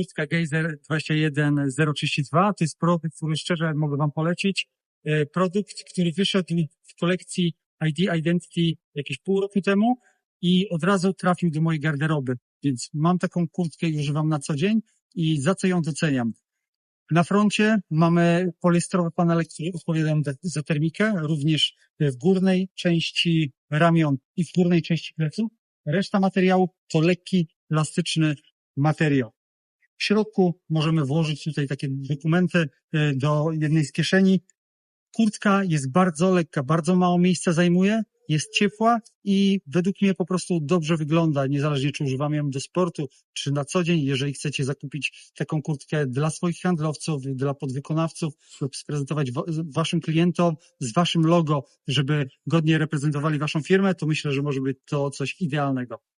kurtka Geyser 21032. To jest produkt, który szczerze mogę Wam polecić. E, Produkt, który wyszedł w kolekcji ID Identity jakieś pół roku temu i od razu trafił do mojej garderoby. Więc mam taką kurtkę i używam na co dzień i za co ją doceniam. Na froncie mamy poliestrowe panele, które odpowiadają za termikę, również w górnej części ramion i w górnej części pleców. Reszta materiału to lekki, elastyczny materiał. W środku możemy włożyć tutaj takie dokumenty e, do jednej z kieszeni. Kurtka jest bardzo lekka, bardzo mało miejsca zajmuje, jest ciepła i według mnie po prostu dobrze wygląda, niezależnie czy używamy ją do sportu, czy na co dzień. Jeżeli chcecie zakupić taką kurtkę dla swoich handlowców, dla podwykonawców lub sprezentować wa- waszym klientom z waszym logo, żeby godnie reprezentowali waszą firmę, to myślę, że może być to coś idealnego.